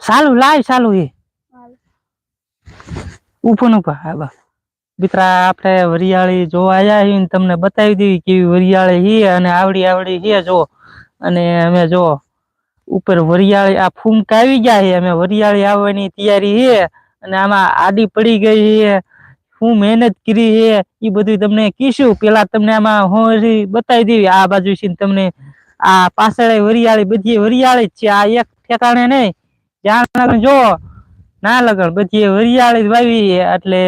ચાલુ લાય ચાલુ એ. ઉપર ઉપર હા બા મિત્રા આપણે વરિયાળી જોવા આવ્યા છીએ ને તમને બતાવી દેવી કેવી વરિયાળી છે અને આવડી આવડી છે જો. અને અમે જો ઉપર વરિયાળી આ ફૂમકા આવી ગયા છે અમે વરિયાળી આવવાની તૈયારી છે અને આમાં આડી પડી ગઈ છે શું મહેનત કરી છે એ બધું તમને કીશું. પેલા તમને આમાં હું બતાવી દેવી. આ બાજુ છે તમને આ પાછળ વરિયાળી, બધી વરિયાળી જ છે. આ એક ઠેકાણે નહીં. જ્યાં જો, ના લગન બધી વરિયાળી વાવી એટલે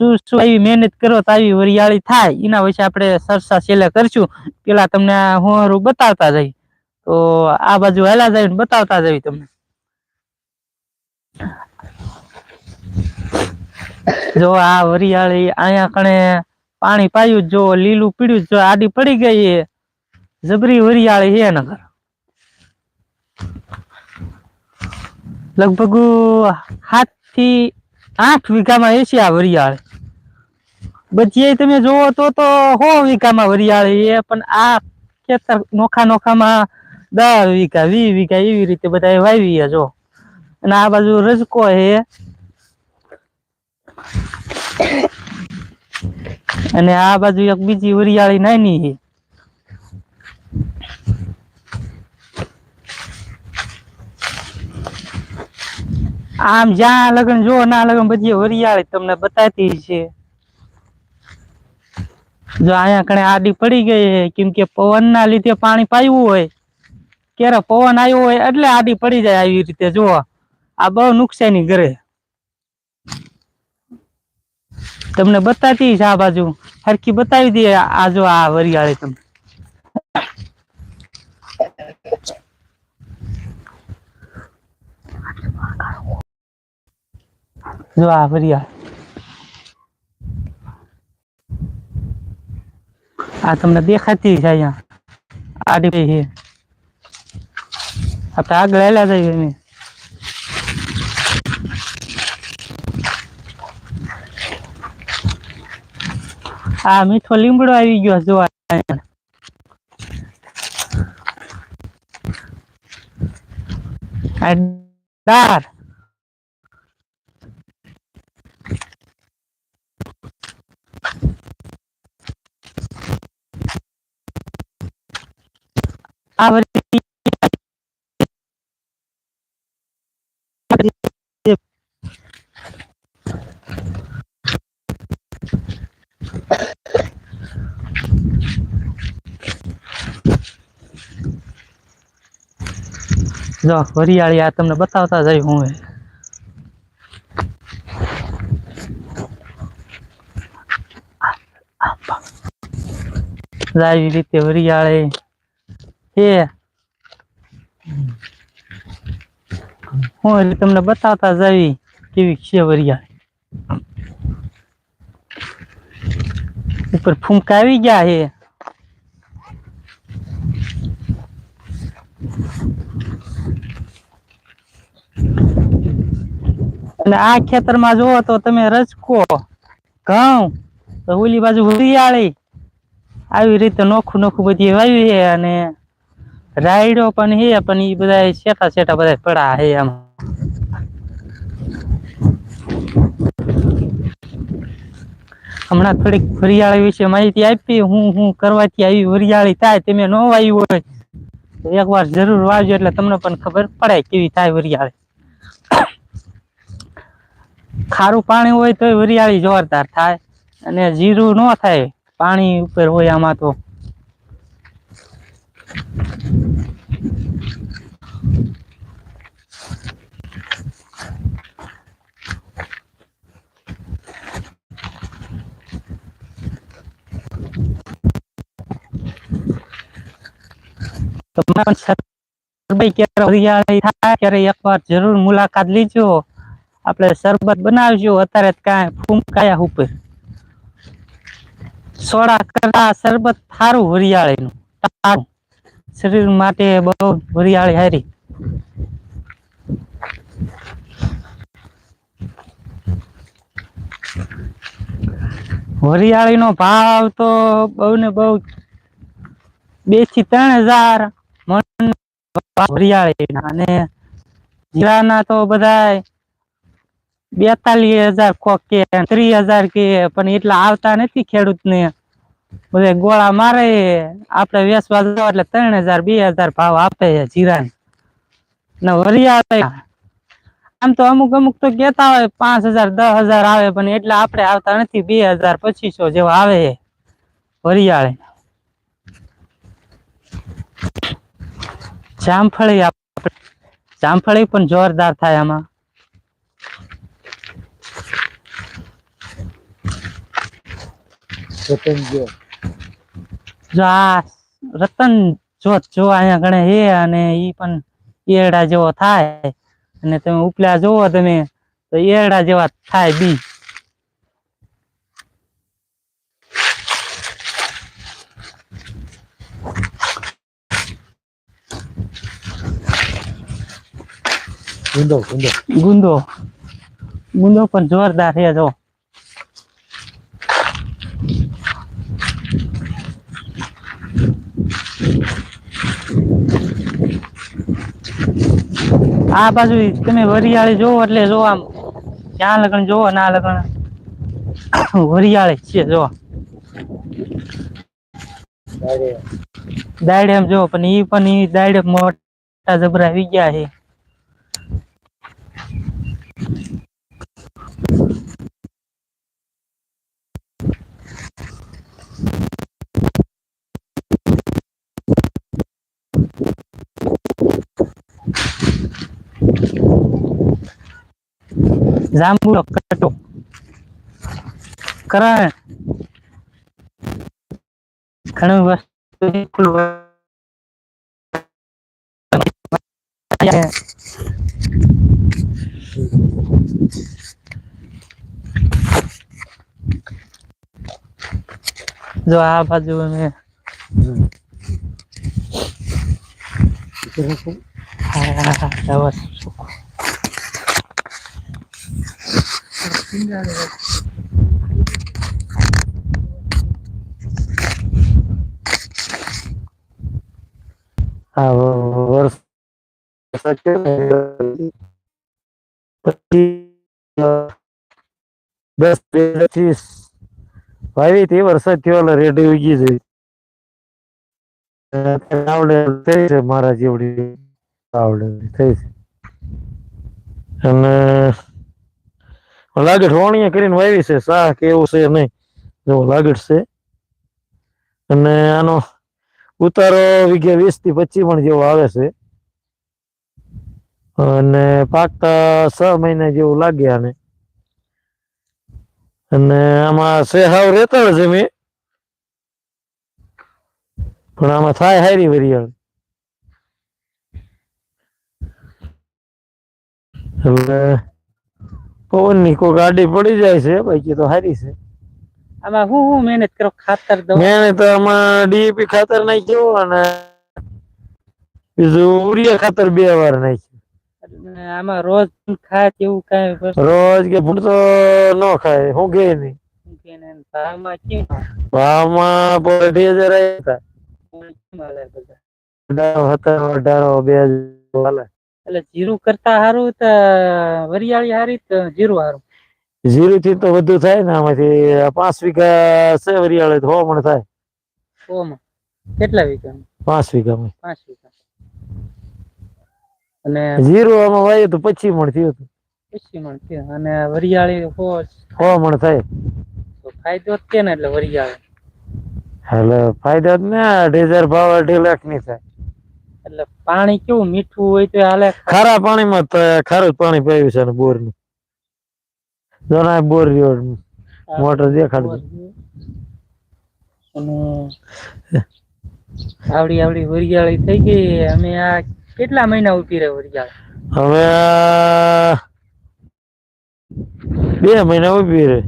શું શું આવી મહેનત કરો તો આવી વરિયાળી થાય. એના વિશે આપણે સરસા છેલ્લે કરશું. પેલા તમને હું બતાવતા જઈ. તો આ બાજુ હેલા જાય બતાવતા જઈ તમને. જો આ વરિયાળી અહીંયા કણે પાણી પાયું જો લીલું પીડ્યું જ આડી પડી ગઈ જબરી વરિયાળી હે નગર. લગભગ સાતથી આઠ વીઘામાં એસી આ વરિયાળી. બચીએ તમે જોવો તો તો સો વીઘામાં વરિયાળી એ પણ આ ખેતર નોખા નોખામાં દસ વીઘા, વીસ વીઘા એવી રીતે બધા વાવી છે જો. અને આ બાજુ રજકો છે અને આ બાજુ એક બીજી વરિયાળી નાની છે. આમ જ્યાં લગન, જો ના લગન, બધી વરિયાળી તમને બતાતી છે. જો અહીંયા કણે આડી પડી ગઈ છે, કેમ કે પવન ના લીધે પાણી પાયું હોય, ક્યારે પવન આવ્યો હોય એટલે આડી પડી જાય આવી રીતે, જો આ બહુ નુકસાની કરે. તમને બતાતી છે આ બાજુ. હરખી બતાવી દે આ જો આ વરિયાળી તમને જો આ વરિયાળ. આ તમને દેખાતી છે અહીંયા. આડી પઈ છે. આપણે આગળ હેલા જઈએ આ મીઠો લીમડો આવી ગયો જોવા. દાર આ બધી જો, વરિયાળી આ તમને બતાવતા જઈ હું એ. આવી રીતે વરિયાળી. છે હું એટલે તમને બતાવતા જઈ કેવી છે વરિયાળી. ઉપર ફૂમકા આવી ગયા છે અને આ ખેતરમાં જુઓ તો તમે રજકો, ઘઉં, તો ઓલી બાજુ વરિયાળી. આવી રીતે નોખું નોખું બધી વાવી છે અને રાયડો પણ છે, પણ એ બધા શેઠા શેઠા બધા પડા છે આમ. હમણાં થોડીક વરિયાળી વિશે માહિતી આપી, હું હું કરવાથી આવી વરિયાળી થાય તમે ન વાવી હોય. તો એકવાર જરૂર વાવજો એટલે તમને પણ ખબર પડે કેવી થાય વરિયાળી. ખારું પાણી હોય તો વરિયાળી જોરદાર થાય અને જીરું ન થાય, પાણી ઉપર હોય આમાં તો. તમારા સરભાઈ ક્યારે હરિયાળી થાય ત્યારે એકવાર જરૂર મુલાકાત લીજો. આપણે શરબત બનાવજો, અત્યારે કાંઈ ફૂંકાયા ઉપર સોડા કરતા શરબત સારું વરિયાળીનું સારું. શરીર માટે બહુ વરિયાળી હારી વરિયાળીનો ભાવ તો બહુ ને બહુ બેથી ત્રણ હજાર મણ વરિયાળી અને જીરાના તો બધા બેતાલીસ હજાર કોક કે, ત્રીસ હજાર કે, પણ એટલા આવતા નથી ખેડૂત ને બધા ગોળા મારે, આપણે વેચવા જાવ એટલે ત્રણ હજાર બે હજાર ભાવ આપે છે જીરા ને વરિયા આમ તો અમુક અમુક તો કેતા હોય, પાંચ હજાર, દસ હજાર આવે, પણ એટલા આપણે આવતા નથી બે હજાર પચીસો જેવા આવે વરિયાળી. જામફળી આપણે જામફળી પણ જોરદાર થાય આમાં. રતન જો. જો આ રતન જોત જો અહીંયા ગણે હે અને ઈ પણ એરડા જેવો થાય. અને તમે ઉપલા જોવો તમે તો એરડા જેવા થાય બી. ગુંદો ગુંદો. ગુંદો. ગુંદો પણ જોરદાર છે જો. આ બાજુ તમે વરિયાળી જોવો એટલે જો આમ, ક્યાં લગન જોવો ના લગન. વરિયાળી છે, જો. દાડે એમ જો, પણ ઈ પણ ઈ દાડે મોટા જબરા આવી ગયા છે. જાંબુડો કટો. કરણ ઘણી વસ્તુ જો આ બાજુ આ વસ્તુ હા દસ બે ત્રીસ વાવી તે વરસાદ થયો રેડી ઉગી જઈ આવડે થઈ છે. મારા જેવડી આવડે થઈ છે અને લાગે વાણીએ કરીને વાવી છે, શાહ કે એવું છે નહીં. જો લાગટ છે. અને આનો ઉતારો વીઘે વીસથી પચીસ પણ જેવો આવે છે. અને પાકતા છ મહિના જેવું લાગ્યા ને અને આમાં છે હાવ રેતાળ મેં પણ આમાં થાય હારી વરિયાળ. એટલે પવનની કોઈ ગાડી પડી જાય છે બાકી તો હારી છે. આમાં હું હું મહેનત કરો ખાતર દવા મેં તો આમાં ડીએપી ખાતર નાખ્યો અને બીજું ઉરિયા ખાતર બે વાર નાખ્યું. આમાં રોજ ખાય તેવું કાંઈ રોજ કે ભૂંડ તો ન ખાય હું નહીં. કે એને ભાવમાં કેમ ભાવમાં પણ અઢી હજાર આવ્યા હતા. કેમ અઢારો બે હજાર. એટલે જીરું કરતા હારું તો વરિયાળી હારી તો જીરું હારું. જીરું થી તો વધુ થાય ને આમાંથી પાંચ વીઘા છે વરિયાળી તો મણ થાય. ઓમાં કેટલા વીઘા પાંચ વીઘા પાંચ વીઘા અને જીરું આમાં વાયું તો પછી મણ થયું હતું. પછી મણ થયું. અને વરિયાળી હો સો મણ થાય. તો ફાયદો જ કે ને એટલે વરિયાળી. એટલે ફાયદો જ ને અઢી હજાર ભાવ અઢી લાખની થાય. એટલે પાણી કેવું મીઠું હોય તો હાલે. ખારા પાણીમાં ખારું પાણી પીવું છે બોરનું જોના બોર રહ્યો મોટર દેખાડ આવડી આવડી વરિયાળી થઈ ગઈ. અમે આ કેટલા મહિના ઊભી રહે વરિયાળી? હવે બે મહિના ઊભી રહે.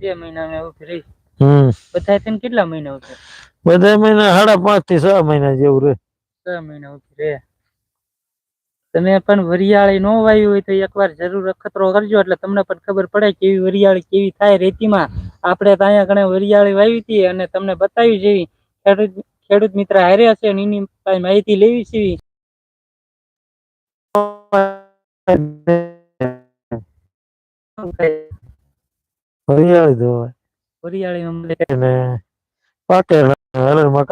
બે મહિના અમે ઊભી રહી. હમ. બધા થઈને કેટલા મહિના ઊભી? બધા મહિના સાડા પાંચથી છ મહિના જેવું રહે. તમે પણ વરિયાળી નો વાવી હોય તો એકવાર જરૂર અખતરો કરજો. એટલે તમને પણ ખબર પડે કેવી વરિયાળી કેવી થાય રેતીમાં. આપણે ત્યાં ઘણે વરિયાળી વાવી હતી અને તમને બતાવી જેવી. ખેડૂત ખેડૂત મિત્ર હારે હશે એની માહિતી લેવી છે વરિયાળી ધોવાય વરિયાળી પાકે હલરમાં